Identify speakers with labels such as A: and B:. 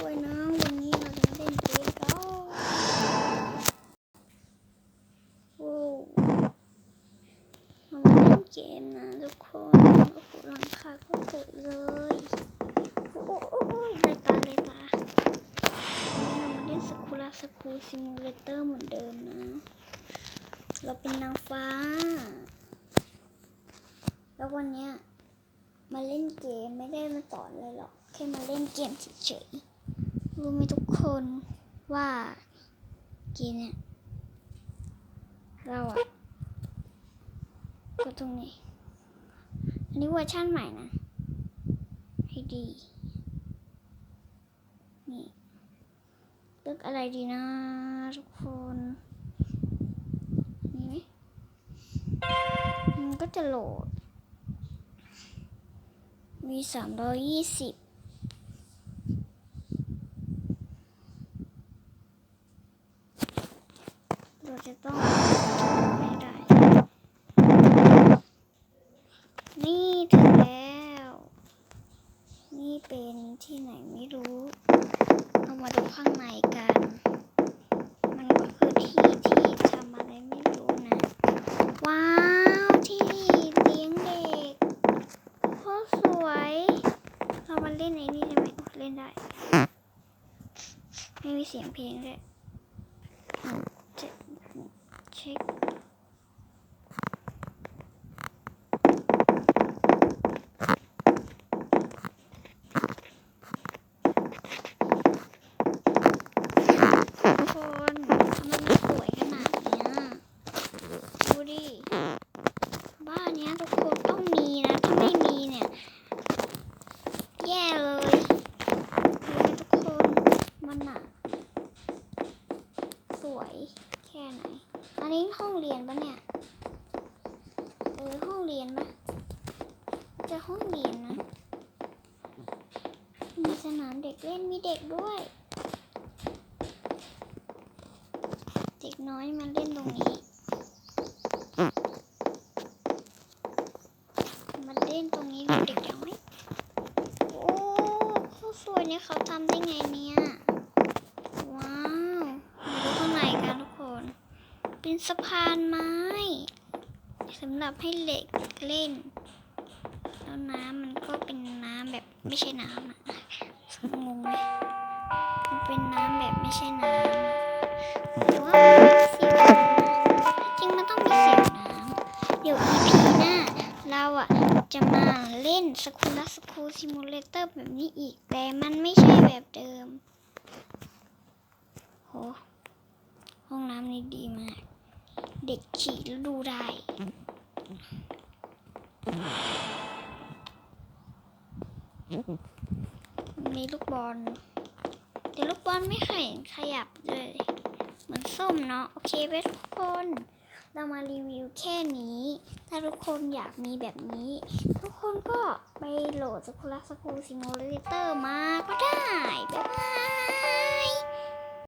A: ด้วยนะ วันนี้เราจะเล่นเกมกันโอ้เรามาเล่นเกมนะทุกคนโอ้โหหลังคาก็เกิดเลยโอ้โหโอ้โหเลยตาเลยตาวันนี้เรามาเล่นสกุระสกูซิมูเลเตอร์เหมือนเดิมนะ เราเป็นนางฟ้า แล้ววันเนี้ยมาเล่นเกมไม่ได้มาสอนเลยหรอก แค่มาเล่นเกมเฉยๆ รู้ไหมทุกคนว่าเกมเนี่ยเราอะก็ตรงนี้ อันนี้เวอร์ชั่นใหม่นะ ให้ดี นี่เลือกอะไรดีนะทุกคนนี่ไหมมันก็จะโหลด มีสามร้อยยี่สิบ เรา จะต้องให้ได้ นี่ถึงแล้ว นี่เป็นที่ไหนไม่รู้เรามาดูข้างในกัน มันก็คือที่ที่ทำอะไรไม่รู้นะ ว้าวที่เลี้ยงเด็กโคตรสวย เรามาเล่นไอ้นี่ได้ไหมเล่นได้ ไม่มีเสียงเพลงด้วย เช็ค ทุกคนทำไมมันสวยขนาดเนี้ยดูดิ บ้านเนี้ยทุกคนต้องมีนะ ถ้าไม่มีเนี่ย แย่เลยดูไหมทุกคนมันอะสวยแค่ไหน อั นนี้ห้องเรียนปะเนี่ย เออห้องเรียนปะจะห้องเรียนนะ มีสนามเด็กเล่นมีเด็กด้วย เด็กน้อยมาเล่นตรงนี้ มาเล่นตรงนี้ดูเด็กน้อยโอ้เขาสวยเนี่ยเขาทำได้ไงเนี่ย ว้าวมาดูข้างในกันทุกคน เป็นสะพานไม้สำหรับให้เด็กเล่น แล้วน้ำมันก็เป็นน้ำแบบไม่ใช่น้ำอะงงไหมมันเป็นน้ำแบบไม่ใช่น้ำแต่ว่าเสียงน้ำจริงมันต้องมีเสียงน้ำเดี๋ยว EP หน้าเราอะจะมาเล่นสคูลสคูซิมูเลเตอร์แบบนี้อีก แต่มันไม่ใช่แบบเดิมโหห้องน้ำนี่ดีมาก เด็กฉี่แล้วดูได้มีลูกบอลแต่ลูกบอลไม่เคยเห็นขยับเลยเหมือนส้มเนาะโอเคไหมทุกคน เรามารีวิวแค่นี้ ถ้าทุกคนอยากมีแบบนี้ ทุกคนก็ไปโหลดสกุลสกูซิมูเลเตอร์มาก็ได้ บ๊ายบาย